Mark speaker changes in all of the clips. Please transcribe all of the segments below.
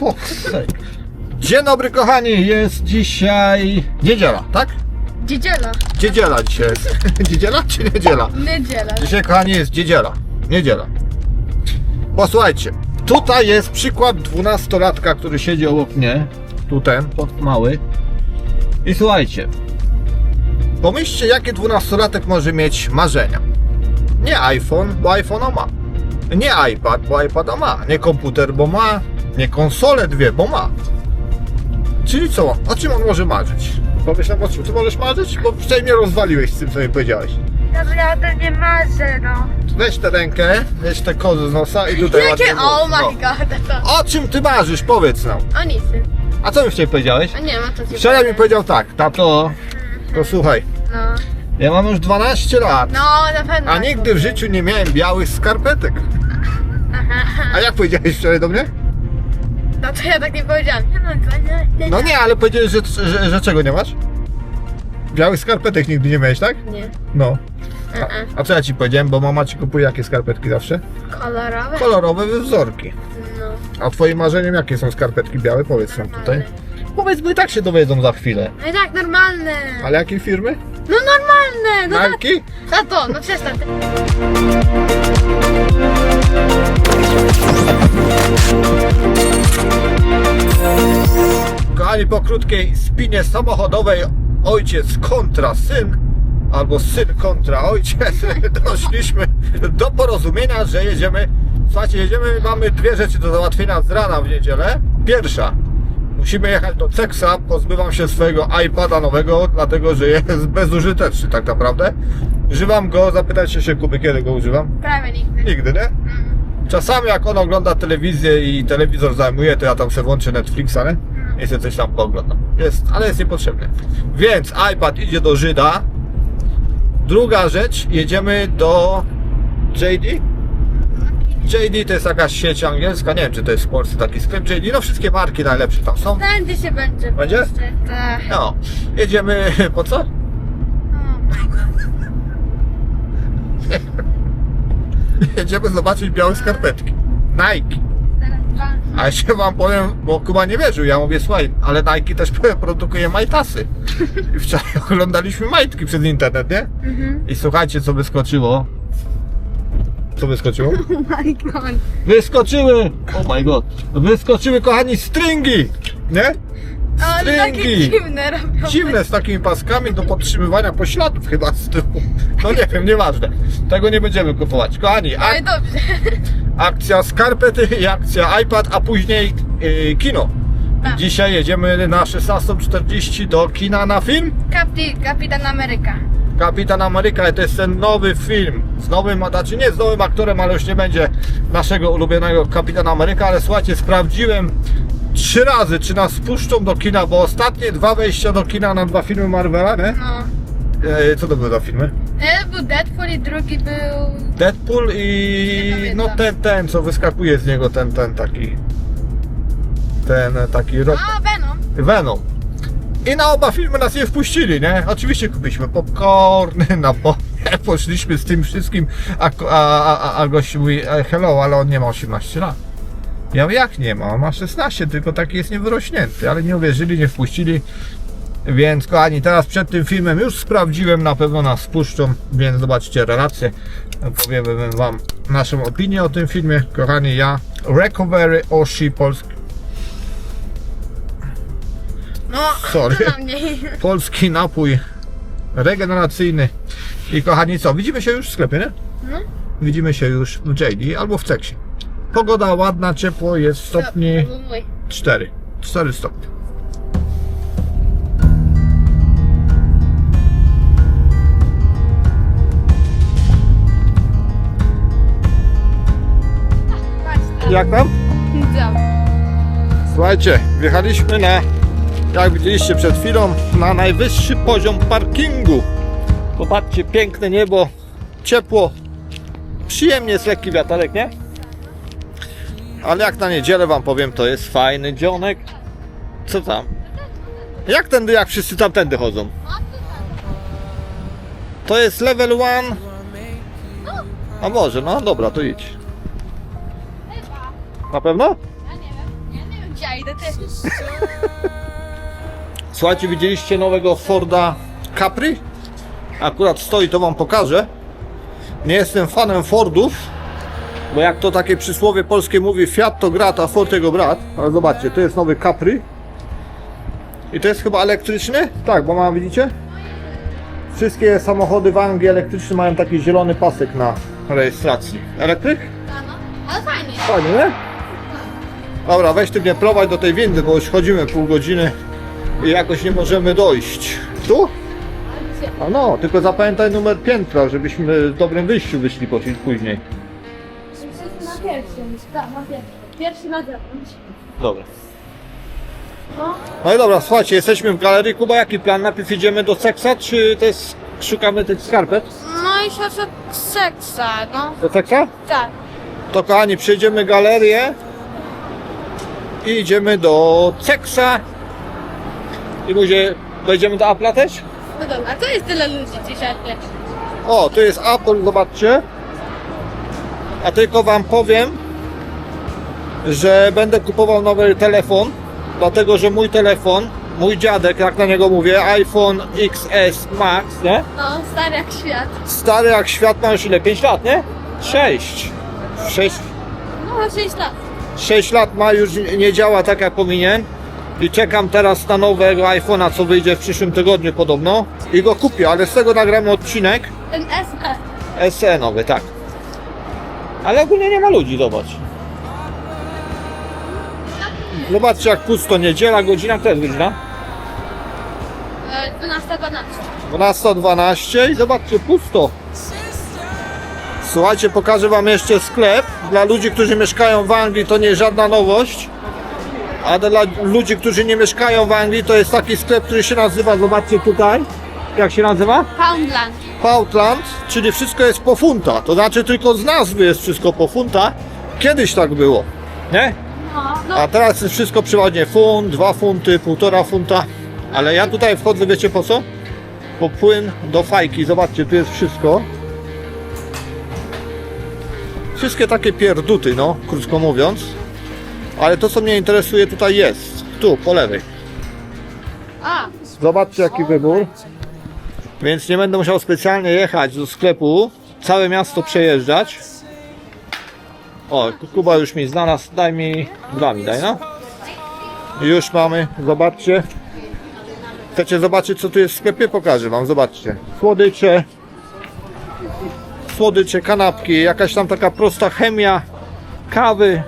Speaker 1: fuck's sake. Dzień dobry kochani, jest dzisiaj niedziela, tak?
Speaker 2: Dziedziela.
Speaker 1: Dziedziela dzisiaj jest. Dziedziela czy niedziela?
Speaker 2: Niedziela.
Speaker 1: Dzisiaj kochani jest dziedziela, niedziela. Posłuchajcie, tutaj jest przykład dwunastolatka, który siedzi obok mnie. Tu ten, pod mały. I słuchajcie. Pomyślcie, jakie dwunastolatek może mieć marzenia. Nie iPhone, bo iPhone'a ma. Nie iPad, bo iPada ma. Nie komputer, bo ma. Nie konsolę dwie, bo ma. Czyli co? O czym on może marzyć? Pomyślam, o czym ty możesz marzyć? Bo wcześniej mnie rozwaliłeś z tym, co mi powiedziałeś.
Speaker 2: Naprawdę nie marzę, no.
Speaker 1: Weź tę rękę, weź tę kozę z nosa i tutaj
Speaker 2: Jakie?
Speaker 1: ładnie
Speaker 2: Oh my god, to...
Speaker 1: O czym ty marzysz? Powiedz nam.
Speaker 2: O nic.
Speaker 1: A co mi wczoraj powiedziałeś?
Speaker 2: A nie ma to ci
Speaker 1: Wczoraj mi powiedział tak, tato, to słuchaj,
Speaker 2: No.
Speaker 1: ja mam już 12 lat,
Speaker 2: No, na pewno.
Speaker 1: a nigdy w życiu nie miałem białych skarpetek. A jak powiedziałeś wczoraj do mnie?
Speaker 2: No to ja tak nie powiedziałam. Ja mam 12.
Speaker 1: No nie, ale powiedziałeś, że, że, że czego nie masz? Białych skarpetek nigdy nie miałeś, tak?
Speaker 2: Nie.
Speaker 1: No. A, a co ja ci powiedziałem, bo mama ci kupuje jakie skarpetki zawsze?
Speaker 2: Kolorowe?
Speaker 1: Kolorowe wzorki.
Speaker 2: No.
Speaker 1: A twoim marzeniem jakie są skarpetki białe? Powiedz nam tutaj. Powiedz, bo i tak się dowiedzą za chwilę.
Speaker 2: No i tak, normalne.
Speaker 1: Ale jakiej firmy?
Speaker 2: No normalne. No tak.
Speaker 1: Nike?
Speaker 2: Tato, no przestań.
Speaker 1: Kochani, po krótkiej spinie samochodowej ojciec kontra syn, albo syn kontra ojciec, doszliśmy do porozumienia, że jedziemy. Słuchajcie, jedziemy, mamy dwie rzeczy do załatwienia z rana w niedzielę. Pierwsza, musimy jechać do Ceksa, pozbywam się swojego iPada nowego, dlatego że jest bezużyteczny tak naprawdę. Używam go, zapytajcie się Kuby, kiedy go używam?
Speaker 2: Prawie nigdy.
Speaker 1: Nigdy, nie? Czasami jak on ogląda telewizję i telewizor zajmuje, to ja tam sobie włączę Netflixa, nie? I sobie coś tam pooglądam. Jest, ale jest niepotrzebny. Więc iPad idzie do Żyda. Druga rzecz, jedziemy do JD. JD to jest jakaś sieć angielska, nie wiem czy to jest w Polsce taki sklep JD, no wszystkie marki najlepsze tam są.
Speaker 2: Tędy się będzie.
Speaker 1: Będzie?
Speaker 2: puszczę, Tak.
Speaker 1: No, jedziemy, po co?
Speaker 2: God.
Speaker 1: Jedziemy zobaczyć białe skarpetki. Nike. A jeszcze wam powiem, bo Kuba nie wierzył, ja mówię, słuchaj, ale Nike też produkuje majtasy. I wczoraj oglądaliśmy majtki przez internet, nie? I słuchajcie, co wyskoczyło. Co wyskoczyło?
Speaker 2: Oh my god.
Speaker 1: Wyskoczyły! Oh my god. Wyskoczyły, kochani, stringi! Nie?
Speaker 2: O, takie
Speaker 1: Stringi!
Speaker 2: dziwne robią.
Speaker 1: Dziwne, z takimi paskami do podtrzymywania pośladów chyba z tyłu. No nie wiem, nieważne. Tego nie będziemy kupować. Kochani, ak-
Speaker 2: dobrze.
Speaker 1: akcja skarpety i akcja iPad, a później yy, kino.
Speaker 2: Tak.
Speaker 1: Dzisiaj jedziemy na 16.40 do kina na film
Speaker 2: Kapi, Kapitan Ameryka.
Speaker 1: Kapitan Ameryka. To jest ten nowy film z nowym, a znaczy nie z nowym aktorem, ale już nie będzie naszego ulubionego Kapitana Ameryka, ale słuchajcie, sprawdziłem trzy razy, czy nas puszczą do kina, bo ostatnie dwa wejścia do kina na dwa filmy Marvela, nie?
Speaker 2: No.
Speaker 1: E, co to były za filmy?
Speaker 2: Jeden był Deadpool i drugi był...
Speaker 1: Deadpool
Speaker 2: Nie
Speaker 1: i
Speaker 2: pamiętam.
Speaker 1: no ten, ten, co wyskakuje z niego, ten, ten taki ten taki.
Speaker 2: A, Venom.
Speaker 1: Venom. I na oba filmy nas nie wpuścili, nie? Oczywiście kupiliśmy popcorny, napoje, poszliśmy z tym wszystkim, a, a, a, a gość mówi, e, hello, ale on nie ma 18 lat. Ja mówię, jak nie ma? On ma 16, tylko taki jest niewyrośnięty, ale nie uwierzyli, nie wpuścili. Więc kochani, teraz przed tym filmem już sprawdziłem, na pewno nas wpuszczą, więc zobaczcie relacje. Powiemy wam naszą opinię o tym filmie. Kochani, ja Recovery Oshi Polski.
Speaker 2: No,
Speaker 1: Sorry. polski napój regeneracyjny. I kochani, co? Widzimy się już w sklepie, nie?
Speaker 2: No.
Speaker 1: Widzimy się już w JD albo w Ceksie. Pogoda ładna, ciepło, jest stopni
Speaker 2: był mój.
Speaker 1: 4. 4 stopnie. Jak tam?
Speaker 2: tam.
Speaker 1: Słuchajcie, wjechaliśmy na, jak widzieliście przed chwilą, na najwyższy poziom parkingu. Popatrzcie, piękne niebo, ciepło, przyjemnie jest lekki wiaterek, nie? Ale jak na niedzielę wam powiem, to jest fajny dzionek. Co tam? Jak tędy, jak wszyscy tamtędy chodzą? To jest level 1. A może, no dobra, to idź. Na pewno?
Speaker 2: Ja nie wiem. Ja Ja idę też.
Speaker 1: Słuchajcie, widzieliście nowego Forda Capri? Akurat stoi, to wam pokażę. Nie jestem fanem Fordów, bo jak to takie przysłowie polskie mówi, Fiat to grat, a Ford jego brat. Ale zobaczcie, to jest nowy Capri. I to jest chyba elektryczny? Tak, bo mam, widzicie? Wszystkie samochody w Anglii elektryczne mają taki zielony pasek na rejestracji. Elektryk?
Speaker 2: No, ale fajnie.
Speaker 1: Fajnie, nie? Dobra, weź ty mnie prowadź do tej windy, bo już chodzimy pół godziny i jakoś nie możemy dojść. Tu? A no, tylko zapamiętaj numer piętra, żebyśmy w dobrym wyjściu wyszli po- później.
Speaker 2: Pierwszym, tak, pierwszym. Pierwszy na zewnątrz.
Speaker 1: Dobra.
Speaker 2: No.
Speaker 1: No i dobra, słuchajcie, jesteśmy w galerii. Kuba, jaki plan? Najpierw idziemy do Seksa, czy to jest, szukamy tych skarpet?
Speaker 2: No i siostra seksa, no.
Speaker 1: Do Seksa?
Speaker 2: Tak.
Speaker 1: To kochani, przejdziemy galerię i idziemy do Seksa. I będzie, wejdziemy do Apple'a też?
Speaker 2: No dobra, to jest tyle ludzi dzisiaj.
Speaker 1: O, tu jest Apple, zobaczcie. A tylko wam powiem, że będę kupował nowy telefon, dlatego że mój telefon, mój dziadek, jak na niego mówię, iPhone XS Max, nie?
Speaker 2: No, stary jak świat.
Speaker 1: Stary jak świat ma już ile? 5 lat, nie? 6. 6,
Speaker 2: No, 6 lat.
Speaker 1: 6 lat ma, już nie działa tak jak powinien. I czekam teraz na nowego iPhone'a, co wyjdzie w przyszłym tygodniu podobno. I go kupię, ale z tego nagramy odcinek.
Speaker 2: Ten SE.
Speaker 1: SE nowy, tak. Ale ogólnie nie ma ludzi, zobacz. Zobaczcie jak pusto, niedziela, godzina, to jest godzina?
Speaker 2: E, 12, 12.
Speaker 1: 12.12 i zobaczcie, pusto. Słuchajcie, pokażę wam jeszcze sklep. Dla ludzi, którzy mieszkają w Anglii to nie żadna nowość. A dla ludzi, którzy nie mieszkają w Anglii to jest taki sklep, który się nazywa, zobaczcie tutaj. Jak się nazywa?
Speaker 2: Poundland.
Speaker 1: Poundland, czyli wszystko jest po funta. To znaczy tylko z nazwy jest wszystko po funta. Kiedyś tak było, nie?
Speaker 2: No, no.
Speaker 1: A teraz jest wszystko przeważnie funt, dwa funty, półtora funta. Ale ja tutaj wchodzę, wiecie po co? Po płyn do fajki. Zobaczcie, tu jest wszystko. Wszystkie takie pierduty, no, krótko mówiąc. Ale to, co mnie interesuje, tutaj jest. Tu, po lewej. Zobaczcie jaki wybór. Więc nie będę musiał specjalnie jechać do sklepu, całe miasto przejeżdżać. O, Kuba już mi znalazł, daj mi, dwa mi daj no. Już mamy, zobaczcie. Chcecie zobaczyć co tu jest w sklepie? Pokażę wam, zobaczcie. Słodycze, słodycze, kanapki, jakaś tam taka prosta chemia, kawy.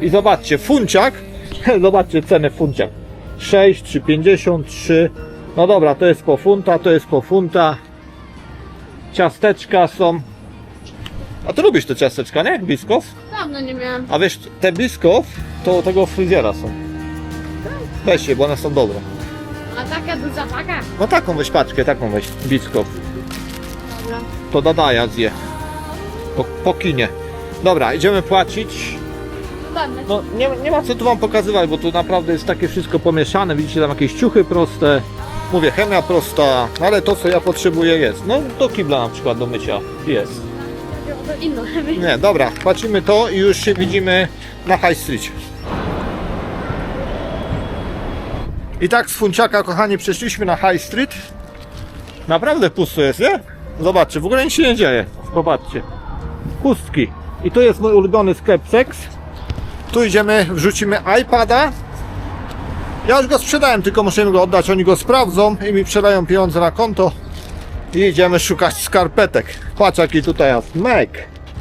Speaker 1: I zobaczcie, funciak, zobaczcie cenę funciak. 6, 3,53. No dobra, to jest po funta, to jest po funta. Ciasteczka są. A ty lubisz te ciasteczka, nie? Biskow?
Speaker 2: dawno nie miałem.
Speaker 1: A wiesz, te biskow to tego fryzjera są. Weź je, bo one są dobre.
Speaker 2: A taka duża taka?
Speaker 1: No taką weź paczkę, taką weź, biskow.
Speaker 2: Dobra.
Speaker 1: To Dadaja zje. Po, po kinie. Dobra, idziemy płacić.
Speaker 2: Ładne.
Speaker 1: No nie, nie ma co tu wam pokazywać, bo tu naprawdę jest takie wszystko pomieszane. Widzicie tam jakieś ciuchy proste. Mówię, chemia prosta, ale to co ja potrzebuję jest. No do kibla na przykład do mycia jest.
Speaker 2: Inno.
Speaker 1: Nie, dobra, płacimy to i już się widzimy na High Street. I tak z Funciaka, kochani, przeszliśmy na High Street. Naprawdę pusto jest, nie? Zobaczcie, w ogóle nic się nie dzieje. Popatrzcie. Pustki. I tu jest mój ulubiony sklep Sex. Tu idziemy, wrzucimy iPada. Ja już go sprzedałem, tylko muszę im go oddać. Oni go sprawdzą i mi przeleją pieniądze na konto. I idziemy szukać skarpetek. Patrz jaki tutaj jest Mac.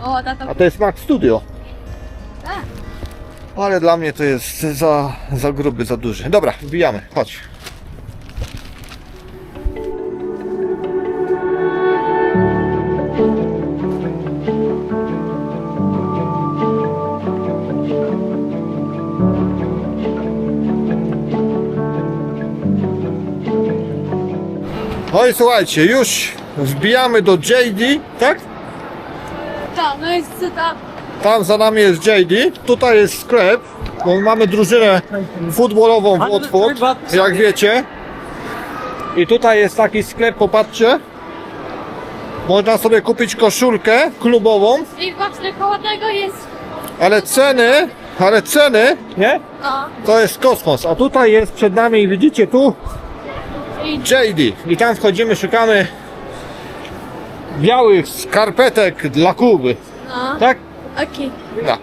Speaker 2: O, tato.
Speaker 1: A to jest Mac Studio.
Speaker 2: Tak.
Speaker 1: Ale dla mnie to jest za, za gruby, za duży. Dobra, wbijamy, chodź. I słuchajcie, już wbijamy do JD, tak?
Speaker 2: Tak, no jest co tam.
Speaker 1: Tam za nami jest JD, tutaj jest sklep, bo mamy drużynę futbolową w Watford, jak wiecie. I tutaj jest taki sklep, popatrzcie. Można sobie kupić koszulkę klubową,
Speaker 2: I właśnie koło tego jest
Speaker 1: ale ceny ale ceny, nie?
Speaker 2: No.
Speaker 1: To jest kosmos. A tutaj jest przed nami, widzicie tu, JD. I tam wchodzimy, szukamy białych skarpetek dla Kuby.
Speaker 2: no.
Speaker 1: Tak?
Speaker 2: Okej.
Speaker 1: No.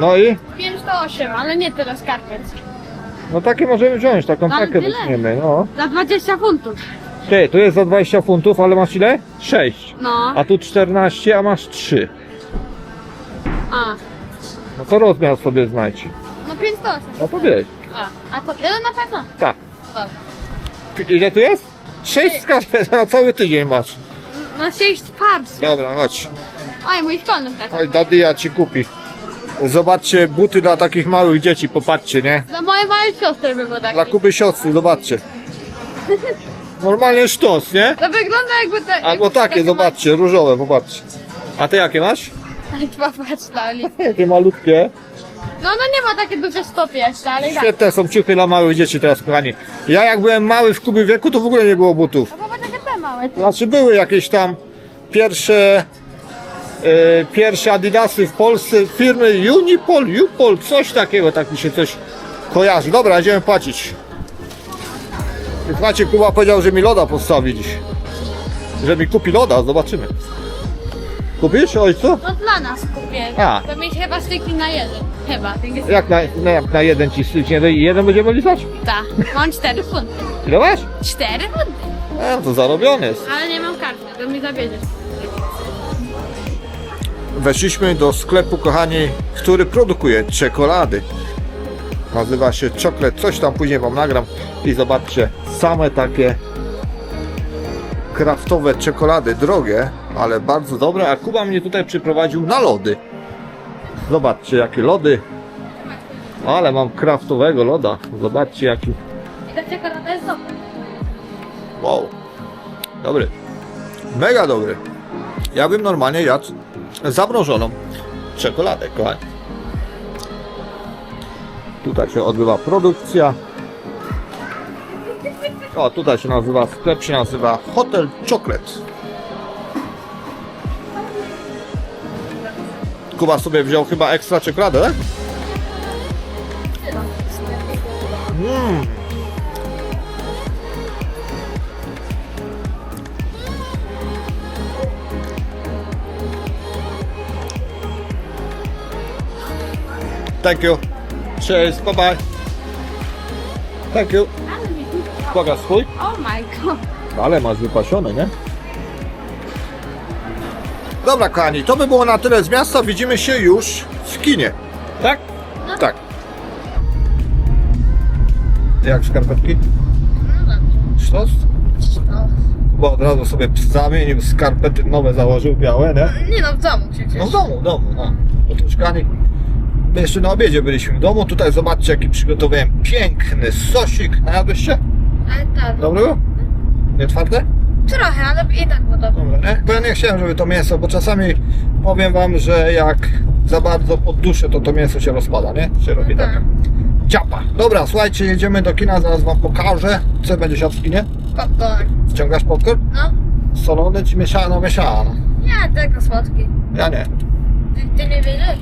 Speaker 1: No i?
Speaker 2: 508, ale nie tyle skarpet.
Speaker 1: No takie możemy wziąć, taką
Speaker 2: Ale
Speaker 1: pakę
Speaker 2: tyle?
Speaker 1: weźmiemy, no.
Speaker 2: Za 20 funtów.
Speaker 1: Ty, tu jest za 20 funtów, ale masz ile? 6.
Speaker 2: No.
Speaker 1: A tu 14, a masz 3.
Speaker 2: A.
Speaker 1: No to rozmiar sobie znajdź.
Speaker 2: No 508.
Speaker 1: No to wiesz.
Speaker 2: A. A to tyle na pewno?
Speaker 1: Tak. Ile tu jest? 6 skarpet, na cały tydzień masz.
Speaker 2: Na 6 par.
Speaker 1: Dobra, chodź.
Speaker 2: Oj, mój szkolny tak.
Speaker 1: Oj, daddy ja ci kupi. Zobaczcie, buty dla takich małych dzieci, popatrzcie, nie?
Speaker 2: Dla mojej małej siostry by było
Speaker 1: Dla
Speaker 2: takie.
Speaker 1: Kuby siostry, zobaczcie. Normalnie sztos, nie?
Speaker 2: To wygląda jakby te...
Speaker 1: Albo takie, zobaczcie, różowe, popatrzcie. A ty jakie masz?
Speaker 2: Patrz na Oli.
Speaker 1: Jakie malutkie.
Speaker 2: No ona nie ma takie duże stopy jeszcze, ale i tak.
Speaker 1: Świetne są ciuchy dla małych dzieci teraz, kochani. Ja jak byłem mały w Kuby wieku, to w ogóle nie było butów.
Speaker 2: No popatrz jakie te małe.
Speaker 1: Znaczy były jakieś tam pierwsze e, pierwsze Adidasy w Polsce firmy Unipol, Upol, coś takiego, tak mi się coś kojarzy. Dobra, idziemy płacić. Słuchajcie, Kuba powiedział, że mi loda postawi dziś. Że mi kupi loda, zobaczymy. Kupisz ojcu?
Speaker 2: No dla nas kupię.
Speaker 1: A.
Speaker 2: To mieć chyba stykli na jeden. Chyba. Tak.
Speaker 1: Jak na, na, jak na jeden ci stycznia, jeden będziemy lizać?
Speaker 2: Ta. Mam 4 funty.
Speaker 1: Ile masz?
Speaker 2: 4 funty.
Speaker 1: E, to zarobiony jest.
Speaker 2: Ale nie mam karty, to mi zabierzesz.
Speaker 1: Weszliśmy do sklepu, kochani, który produkuje czekolady. Nazywa się Chocolate, coś tam później wam nagram i zobaczcie, same takie kraftowe czekolady, drogie, ale bardzo dobre, a Kuba mnie tutaj przyprowadził na lody. Zobaczcie, jakie lody. Ale mam kraftowego loda. Zobaczcie, jaki.
Speaker 2: Jest dobra.
Speaker 1: Wow. Dobry. Mega dobry. Ja bym normalnie jadł zamrożoną czekoladę, kochani. Tutaj się odbywa produkcja. O, tutaj się nazywa, sklep się nazywa Hotel Chocolate. Kuba sobie wziął chyba ekstra czekoladę, tak? Mmm. Thank you. Cheers, bye bye. Thank you. Pokaż swój.
Speaker 2: Oh my god.
Speaker 1: Ale masz wypasione, nie? Dobra, kochani, to by było na tyle z miasta. Widzimy się już w kinie. Tak?
Speaker 2: No.
Speaker 1: Tak. Jak skarpetki?
Speaker 2: No.
Speaker 1: Sztos?
Speaker 2: No.
Speaker 1: Bo od razu sobie zamienił skarpety nowe, założył białe, nie?
Speaker 2: Nie no, w domu przecież.
Speaker 1: No w domu, w domu, no. Bo to szkani. My jeszcze na obiedzie byliśmy w domu. Tutaj zobaczcie, jaki przygotowałem piękny sosik. Najadłeś się?
Speaker 2: Ale tak.
Speaker 1: Dobry był? Nie twarde?
Speaker 2: Trochę, ale i tak było dobre.
Speaker 1: Dobra, nie? Bo ja nie chciałem, żeby to mięso, bo czasami powiem wam, że jak za bardzo podduszę, to to mięso się rozpada, nie? Się robi
Speaker 2: Tak.
Speaker 1: taka ciapa. Dobra, słuchajcie, jedziemy do kina, zaraz wam pokażę, co będzie siadł w kinie.
Speaker 2: Popcorn.
Speaker 1: Ściągasz popcorn?
Speaker 2: No.
Speaker 1: Solony czy mieszano? Mieszano.
Speaker 2: Nie, tylko słodki.
Speaker 1: Ja nie.
Speaker 2: Ty, ty nie wiedziesz?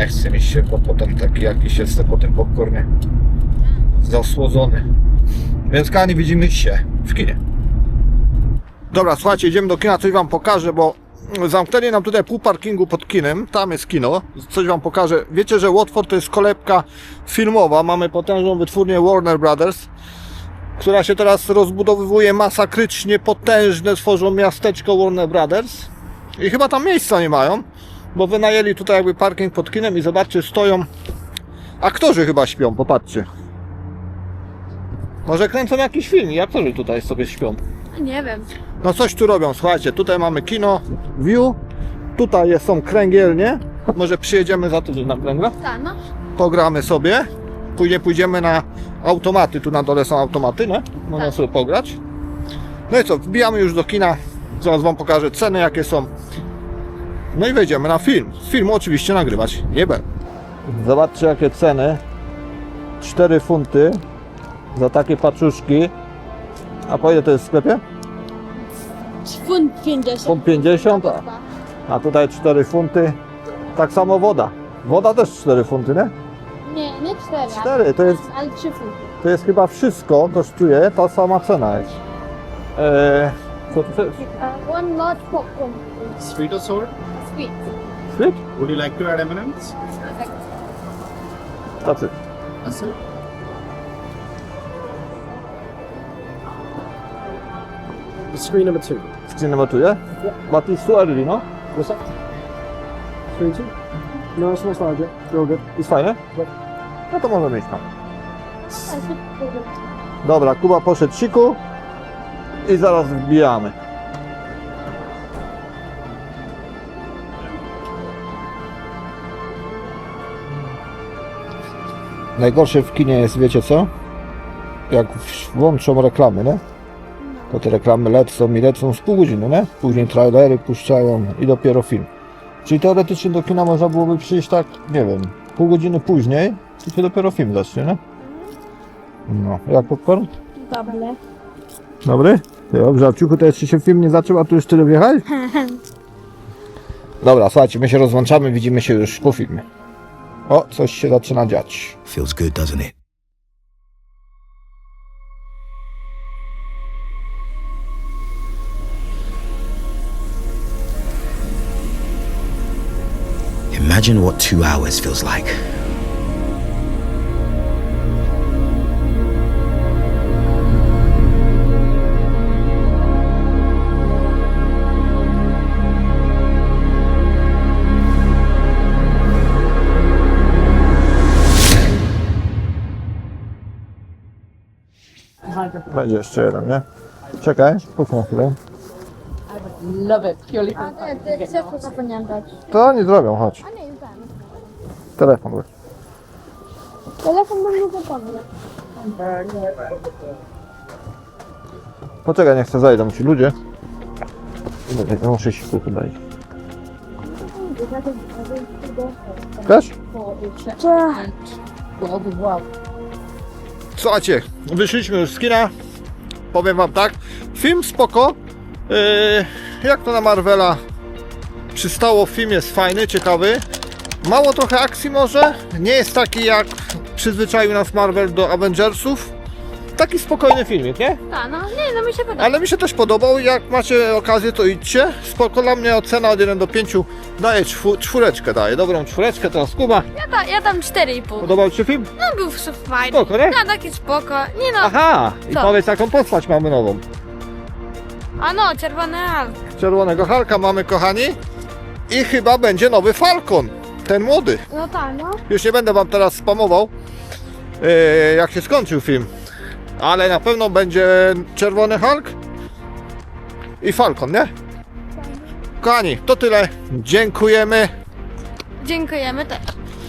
Speaker 1: Nie chce mi się, bo potem taki jakiś jest po tym popcornie. Zasłodzony. Więc kochani, widzimy się w kinie. Dobra, słuchajcie, idziemy do kina, coś wam pokażę, bo zamknęli nam tutaj pół parkingu pod kinem, tam jest kino, coś wam pokażę. Wiecie, że Watford to jest kolebka filmowa, mamy potężną wytwórnię Warner Brothers, która się teraz rozbudowywuje masakrycznie, potężne, tworzą miasteczko Warner Brothers i chyba tam miejsca nie mają, bo wynajęli tutaj jakby parking pod kinem i zobaczcie, stoją aktorzy chyba śpią, popatrzcie. Może kręcą jakiś film i aktorzy tutaj sobie śpią.
Speaker 2: Nie wiem.
Speaker 1: No coś tu robią, słuchajcie, tutaj mamy kino, view, tutaj są kręgielnie, może przyjedziemy za tydzień na kręgle,
Speaker 2: Tak, no.
Speaker 1: pogramy sobie, później pójdziemy na automaty, tu na dole są automaty, nie? Można
Speaker 2: Tak.
Speaker 1: sobie pograć. No i co, wbijamy już do kina, zaraz wam pokażę ceny jakie są. No i wejdziemy na film. Z filmu oczywiście nagrywać nie będę. Zobaczcie jakie ceny. 4 funty za takie paczuszki. A po ile to jest w sklepie?
Speaker 2: Funt 50.
Speaker 1: Funt 50, a, a tutaj 4 funty. Tak samo woda. Woda też 4 funty, nie?
Speaker 2: Nie, nie cztery.
Speaker 1: 4, to jest,
Speaker 2: Ale trzy funty.
Speaker 1: to jest chyba wszystko, kosztuje ta sama cena jest. Eee, co to jest?
Speaker 2: Uh, one large popcorn.
Speaker 3: Sweet or sour?
Speaker 2: Sweet.
Speaker 1: Sweet?
Speaker 3: Would you like to add M&Ms?
Speaker 1: Tacy.
Speaker 3: That's it. Screen number two.
Speaker 1: Screen number two, yeah? But it's too early, no?
Speaker 3: What's that? Screen two? No, it's not larger. You're all good.
Speaker 1: Jest fajne? No to może mieć tam.
Speaker 2: Szybko.
Speaker 1: Dobra, Kuba poszedł siku i zaraz wbijamy. Najgorsze w kinie jest, wiecie co? Jak włączą reklamy, nie? To te reklamy lecą i lecą z pół godziny, nie? Później trailery puszczają i dopiero film. Czyli teoretycznie do kina można byłoby przyjść tak, nie wiem, pół godziny później i się dopiero film zacznie, nie? No, jak popcorn?
Speaker 2: Dobre.
Speaker 1: Dobry? Dobrze, a w ciuchu to jeszcze się film nie zaczął, a tu już tyle wjechać? Dobra, słuchajcie, my się rozłączamy, widzimy się już po filmie. O, coś się zaczyna dziać.
Speaker 4: Feels good, doesn't it? Imagine what two hours feels like.
Speaker 1: Będzie jeszcze jeden, nie? Czekaj, puknę chwilę.
Speaker 5: Love it purely for
Speaker 2: A nie, ty szybko zapomniałam dać.
Speaker 1: To nie zrobią, chodź.
Speaker 2: A nie.
Speaker 1: Telefon. weź.
Speaker 2: Telefon bym mógł pomóc.
Speaker 1: Poczekaj, nie chcę zajdą ci ludzie. Dobra, to muszę siku dać. Też?
Speaker 5: world as well.
Speaker 1: Słuchajcie, wyszliśmy już z kina. Powiem wam tak, film spoko. Yy, jak to na Marvela przystało, film jest fajny, ciekawy. Mało trochę akcji może. Nie jest taki jak przyzwyczaił nas Marvel do Avengersów. Taki spokojny filmik, nie?
Speaker 2: Tak, no nie, no mi się podoba.
Speaker 1: Ale mi się też podobał. Jak macie okazję, to idźcie. Spoko, dla mnie ocena od 1 do 5 daje czwu, czwóreczkę, daje dobrą czwóreczkę. Teraz Kuba,
Speaker 2: Ja, da, ja dam 4,5.
Speaker 1: podobał Ci się film?
Speaker 2: No był fajny.
Speaker 1: Spoko, nie?
Speaker 2: No taki spoko. Nie no.
Speaker 1: Aha, i
Speaker 2: Co?
Speaker 1: powiedz jaką postać mamy nową.
Speaker 2: A no, czerwony Hulk.
Speaker 1: Czerwonego Halka mamy, kochani. I chyba będzie nowy Falcon. Ten młody.
Speaker 2: No tak, no.
Speaker 1: Już nie będę wam teraz spamował, e, jak się skończył film. Ale na pewno będzie Czerwony Hulk i Falcon, nie? Kochani, to tyle. Dziękujemy.
Speaker 2: Dziękujemy też.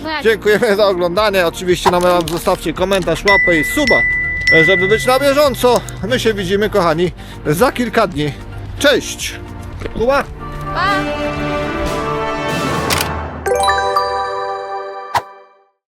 Speaker 2: No jak
Speaker 1: Dziękujemy za oglądanie. Oczywiście na wam zostawcie komentarz, łapę i suba, żeby być na bieżąco. My się widzimy, kochani, za kilka dni. Cześć! Kuba?
Speaker 2: Pa!